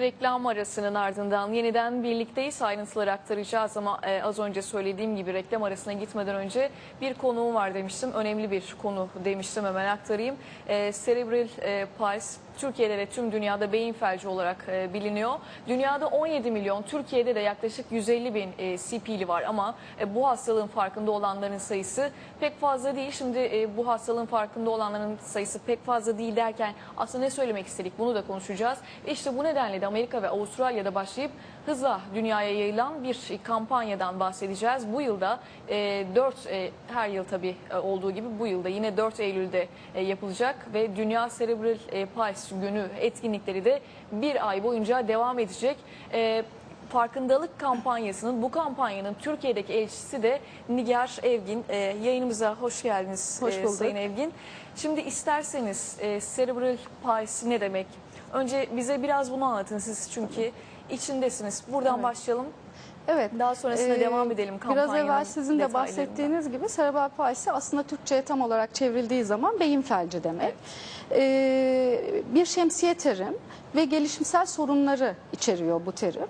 Reklam arasının ardından yeniden birlikteyiz. Ayrıntıları aktaracağız ama e, az önce söylediğim gibi reklam arasına gitmeden önce bir konuğum var demiştim. Önemli bir konu demiştim hemen aktarayım. E, Cerebral e, palsy Türkiye'de ve tüm dünyada beyin felci olarak e, biliniyor. Dünyada 17 milyon, Türkiye'de de yaklaşık 150 bin e, CP'li var ama e, bu hastalığın farkında olanların sayısı pek fazla değil. Şimdi e, bu hastalığın farkında olanların sayısı pek fazla değil derken aslında ne söylemek istedik bunu da konuşacağız. Ve işte bu nedenle de Amerika ve Avustralya'da başlayıp hızla dünyaya yayılan bir kampanyadan bahsedeceğiz. Bu yılda e, 4 e, her yıl tabii e, olduğu gibi bu yılda yine 4 Eylül'de e, yapılacak ve Dünya Cerebral e, Palsy Günü etkinlikleri de bir ay boyunca devam edecek. E, farkındalık kampanyasının bu kampanyanın Türkiye'deki elçisi de Nigar Evgin. E, yayınımıza hoş geldiniz Hoş e, bulduk. Sayın Evgin. Şimdi isterseniz e, Cerebral Palsy ne demek? Önce bize biraz bunu anlatın siz çünkü içindesiniz. Buradan Evet. başlayalım. Evet. Daha sonrasında Ee, devam edelim Biraz kampanyanın evvel sizin de bahsettiğiniz gibi serebral palsi aslında Türkçe'ye tam olarak çevrildiği zaman beyin felci demek. Ee, bir şemsiye terim ve gelişimsel sorunları içeriyor bu terim.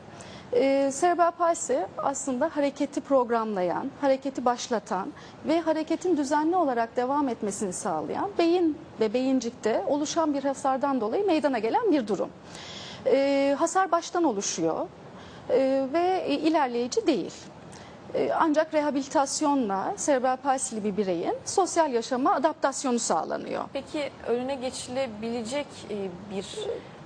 Ee, serebral palsi aslında hareketi programlayan, hareketi başlatan ve hareketin düzenli olarak devam etmesini sağlayan beyin ve beyincikte oluşan bir hasardan dolayı meydana gelen bir durum. Ee, hasar baştan oluşuyor e, ve ilerleyici değil. E, Ancak rehabilitasyonla serebral palsili bir bireyin sosyal yaşama adaptasyonu sağlanıyor. Peki önüne geçilebilecek e, bir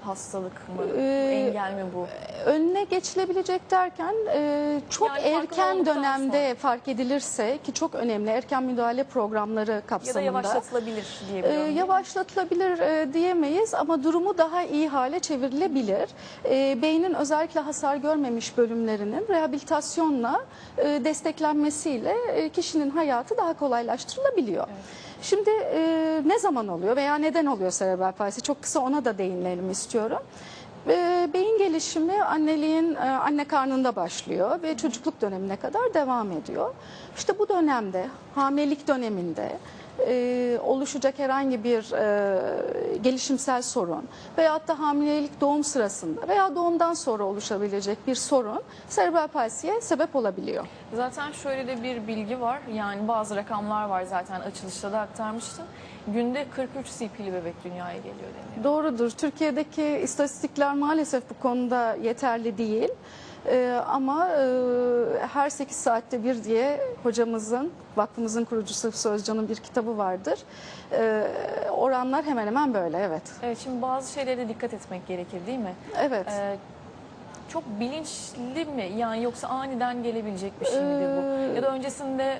hastalık mı? Ee, Engel mi bu? Önüne geçilebilecek derken e, çok Yani erken dönemde fark edilirse ki çok önemli erken müdahale programları Ya da kapsamında. yavaşlatılabilir Ee, diyebiliyorum. değil mi? yavaşlatılabilir e, diyemeyiz ama durumu daha iyi hale çevrilebilir. Ee, beynin özellikle hasar görmemiş bölümlerinin rehabilitasyonla e, desteklenmesiyle e, kişinin hayatı daha kolaylaştırılabiliyor. Şimdi e, ne zaman oluyor veya neden oluyor serebral palsi? Çok kısa ona da değinelim istiyorum. E, beyin gelişimi anneliğin e, anne karnında başlıyor ve çocukluk dönemine kadar devam ediyor. İşte bu dönemde hamilelik döneminde e, oluşacak herhangi bir e, gelişimsel sorun veyahut da hamilelik doğum sırasında veya doğumdan sonra oluşabilecek bir sorun serebral palsiye sebep olabiliyor. Zaten şöyle de bir bilgi var. Yani bazı rakamlar var zaten açılışta da aktarmıştım. Günde 43 CP'li bebek dünyaya geliyor deniyor. Doğrudur. Türkiye'deki istatistikler maalesef bu konuda yeterli değil. Ee, ama e, her 8 saatte bir diye hocamızın, vakfımızın kurucusu Sözcan'ın bir kitabı vardır. Ee, oranlar hemen hemen böyle, evet. Evet şimdi bazı şeylere dikkat etmek gerekir değil mi? Evet. Ee, çok bilinçli mi? Yani yoksa aniden gelebilecek bir şey midir bu? Ya da öncesinde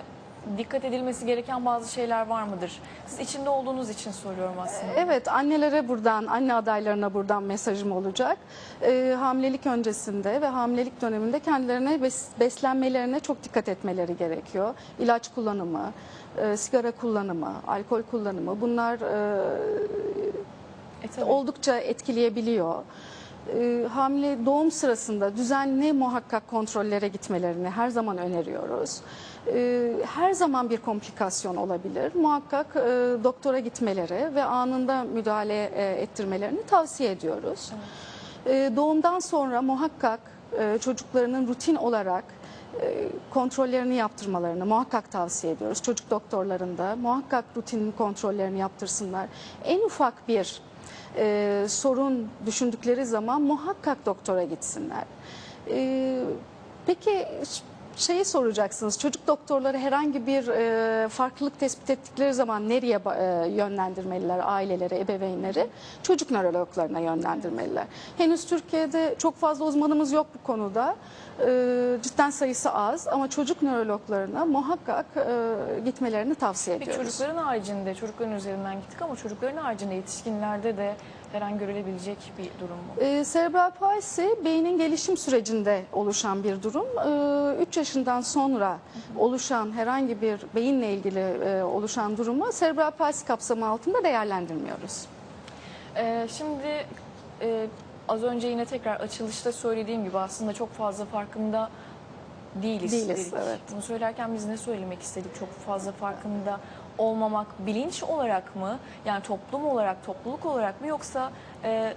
dikkat edilmesi gereken bazı şeyler var mıdır? Siz içinde olduğunuz için soruyorum aslında. Evet annelere buradan, anne adaylarına buradan mesajım olacak. Ee, hamilelik öncesinde ve hamilelik döneminde kendilerine bes- beslenmelerine çok dikkat etmeleri gerekiyor. İlaç kullanımı, e, sigara kullanımı, alkol kullanımı bunlar e, E, tabii. oldukça etkileyebiliyor. Ee, hamile doğum sırasında düzenli muhakkak kontrollere gitmelerini her zaman öneriyoruz. Ee, her zaman bir komplikasyon olabilir. Muhakkak e, doktora gitmeleri ve anında müdahale e, ettirmelerini tavsiye ediyoruz. Ee, doğumdan sonra muhakkak e, çocuklarının rutin olarak e, kontrollerini yaptırmalarını muhakkak tavsiye ediyoruz. Çocuk doktorlarında muhakkak rutin kontrollerini yaptırsınlar. En ufak bir e, sorun düşündükleri zaman muhakkak doktora gitsinler. E, peki şeyi soracaksınız çocuk doktorları herhangi bir e, farklılık tespit ettikleri zaman nereye e, yönlendirmeliler aileleri, ebeveynleri? Çocuk nörologlarına yönlendirmeliler. Henüz Türkiye'de çok fazla uzmanımız yok bu konuda. E, cidden sayısı az ama çocuk nörologlarına muhakkak e, gitmelerini tavsiye Peki ediyoruz. çocukların haricinde, çocukların üzerinden gittik ama çocukların haricinde yetişkinlerde de her an görülebilecek bir durum mu? Ee, serebral palsi beynin gelişim sürecinde oluşan bir durum. 3 yaşından sonra oluşan herhangi bir beyinle ilgili e, oluşan durumu serebral palsi kapsamı altında değerlendirmiyoruz. Ee, şimdi e, az önce yine tekrar açılışta söylediğim gibi aslında çok fazla farkında değiliz. Değiliz, dedik. evet. Bunu söylerken biz ne söylemek istedik? Çok fazla farkında olmamak bilinç olarak mı? Yani toplum olarak, topluluk olarak mı yoksa e,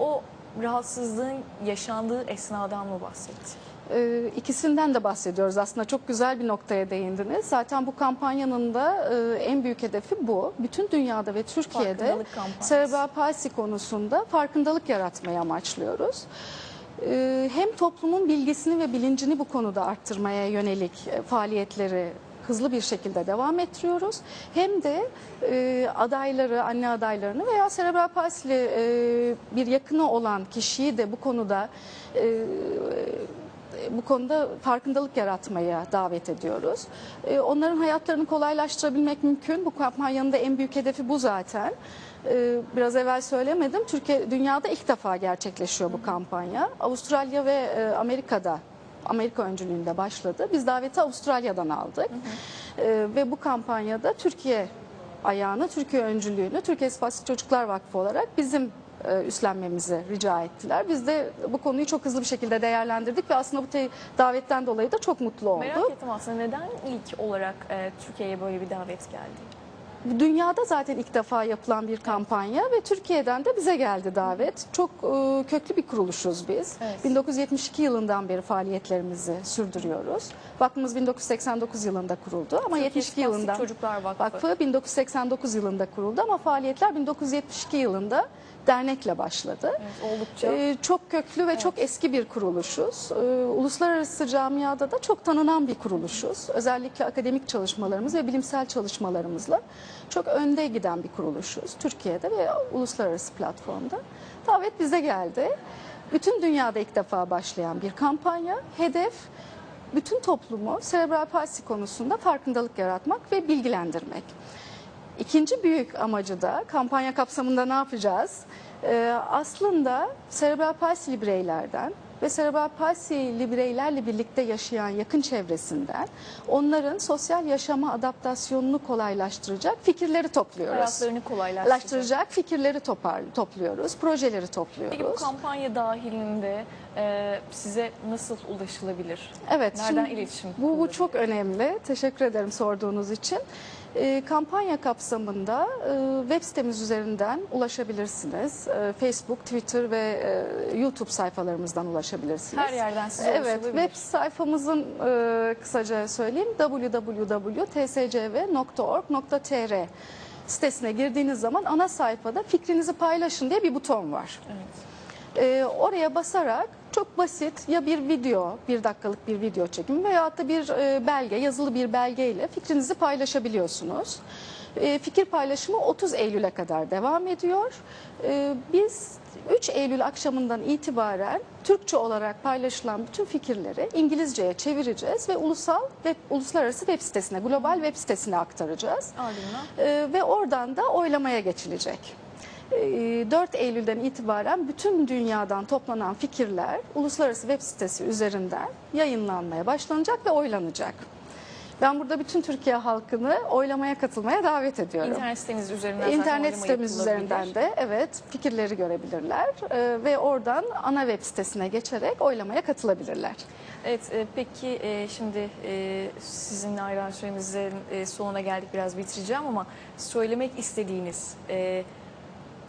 o rahatsızlığın yaşandığı esnadan mı bahsetti? Ee, İkisinden de bahsediyoruz aslında çok güzel bir noktaya değindiniz. Zaten bu kampanyanın da e, en büyük hedefi bu. Bütün dünyada ve Türkiye'de serebral palsi konusunda farkındalık yaratmayı amaçlıyoruz. Ee, Hem toplumun bilgisini ve bilincini bu konuda arttırmaya yönelik e, faaliyetleri hızlı bir şekilde devam ettiriyoruz. Hem de e, adayları, anne adaylarını veya serebral palsili e, bir yakını olan kişiyi de bu konuda e, bu konuda farkındalık yaratmaya davet ediyoruz. Ee, Onların hayatlarını kolaylaştırabilmek mümkün. Bu kampanyanın da en büyük hedefi bu zaten. Ee, Biraz evvel söylemedim. Türkiye dünyada ilk defa gerçekleşiyor bu kampanya. Avustralya ve e, Amerika'da Amerika öncülüğünde başladı. Biz daveti Avustralya'dan aldık. Ee, Ve bu kampanyada Türkiye ayağını, Türkiye öncülüğünü Türkiye Spastik Çocuklar Vakfı olarak bizim e, üstlenmemizi rica ettiler. Biz de bu konuyu çok hızlı bir şekilde değerlendirdik ve aslında bu te- davetten dolayı da çok mutlu Merak olduk. ettim aslında neden ilk olarak e, Türkiye'ye böyle bir davet geldi? Dünyada zaten ilk defa yapılan bir kampanya ve Türkiye'den de bize geldi davet. Çok e, köklü bir kuruluşuz biz. Evet. 1972 yılından beri faaliyetlerimizi sürdürüyoruz. Vakfımız 1989 yılında kuruldu ama Türkiye 72 Spastik yılından Çocuklar Vakfı. Vakfı 1989 yılında kuruldu ama faaliyetler 1972 yılında dernekle başladı. Evet, oldukça Ee, çok köklü ve çok eski bir kuruluşuz. Ee, uluslararası camiada da çok tanınan bir kuruluşuz. Özellikle akademik çalışmalarımız ve bilimsel çalışmalarımızla çok önde giden bir kuruluşuz. Türkiye'de ve uluslararası platformda. Davet bize geldi. Bütün dünyada ilk defa başlayan bir kampanya. Hedef bütün toplumu serebral palsi konusunda farkındalık yaratmak ve bilgilendirmek. İkinci büyük amacı da kampanya kapsamında ne yapacağız? Ee, aslında serebral palsili bireylerden ve serebral palsili bireylerle birlikte yaşayan yakın çevresinden onların sosyal yaşama adaptasyonunu kolaylaştıracak fikirleri topluyoruz. hayatlarını kolaylaştıracak. Kolaylaştıracak fikirleri topar, topluyoruz, projeleri topluyoruz. Peki bu kampanya dahilinde e, size nasıl ulaşılabilir? Evet. Nereden şimdi iletişim Bu, bu çok önemli. Teşekkür ederim sorduğunuz için. Ee, kampanya kapsamında e, web sitemiz üzerinden ulaşabilirsiniz. E, Facebook, Twitter ve e, YouTube sayfalarımızdan ulaşabilirsiniz. Her yerden size Evet, web sayfamızın e, kısaca söyleyeyim www.tscv.org.tr sitesine girdiğiniz zaman ana sayfada fikrinizi paylaşın diye bir buton var. Evet. Ee, oraya basarak çok basit ya bir video, bir dakikalık bir video çekimi veyahut da bir e, belge, yazılı bir belgeyle fikrinizi paylaşabiliyorsunuz. E, fikir paylaşımı 30 Eylül'e kadar devam ediyor. E, biz 3 Eylül akşamından itibaren Türkçe olarak paylaşılan bütün fikirleri İngilizceye çevireceğiz ve ulusal ve uluslararası web sitesine, global web sitesine aktaracağız. Ee, ve oradan da oylamaya geçilecek. Ee, 4 Eylül'den itibaren bütün dünyadan toplanan fikirler uluslararası web sitesi üzerinden yayınlanmaya başlanacak ve oylanacak. Ben burada bütün Türkiye halkını oylamaya katılmaya davet ediyorum. internet siteniz üzerinden İnternet sitemiz üzerinden de evet fikirleri görebilirler Ee, ve oradan ana web sitesine geçerek oylamaya katılabilirler. Evet e, peki e, şimdi e, sizinle ayrılan süremizin e, sonuna geldik biraz bitireceğim ama söylemek istediğiniz, e,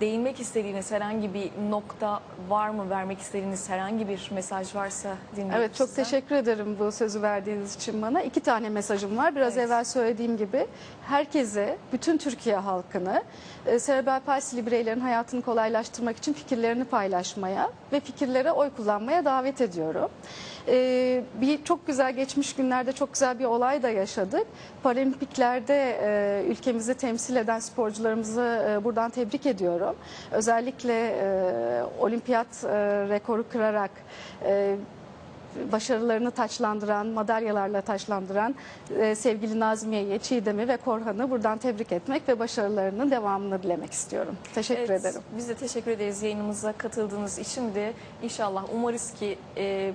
değinmek istediğiniz herhangi bir nokta var mı? Vermek istediğiniz herhangi bir mesaj varsa dinleyelim Evet çok sizden. teşekkür ederim bu sözü verdiğiniz için bana. İki tane mesajım var. Biraz Evet. evvel söylediğim gibi herkese, bütün Türkiye halkını e, serebral palsili bireylerin hayatını kolaylaştırmak için fikirlerini paylaşmaya ve fikirlere oy kullanmaya davet ediyorum. E, bir çok güzel geçmiş günlerde çok güzel bir olay da yaşadık. Paralimpiklerde e, ülkemizi temsil eden sporcularımızı e, buradan tebrik ediyorum. Özellikle e, olimpiyat e, rekoru kırarak e, başarılarını taçlandıran, madalyalarla taçlandıran e, sevgili Nazmiye'yi, Çiğdem'i ve Korhan'ı buradan tebrik etmek ve başarılarının devamını dilemek istiyorum. Teşekkür Evet, ederim. Biz de teşekkür ederiz yayınımıza katıldığınız için de inşallah umarız ki e,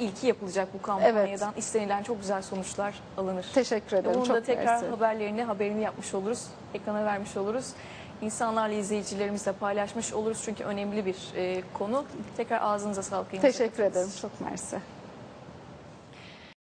ilki yapılacak bu kampanyadan istenilen çok güzel sonuçlar alınır. Teşekkür ederim. Bunun Çok da tekrar mersi. haberlerini, haberini yapmış oluruz. Ekrana vermiş oluruz. İnsanlarla izleyicilerimizle paylaşmış oluruz çünkü önemli bir e, konu. Tekrar ağzınıza sağlık. Teşekkür ederim. Çok mersi.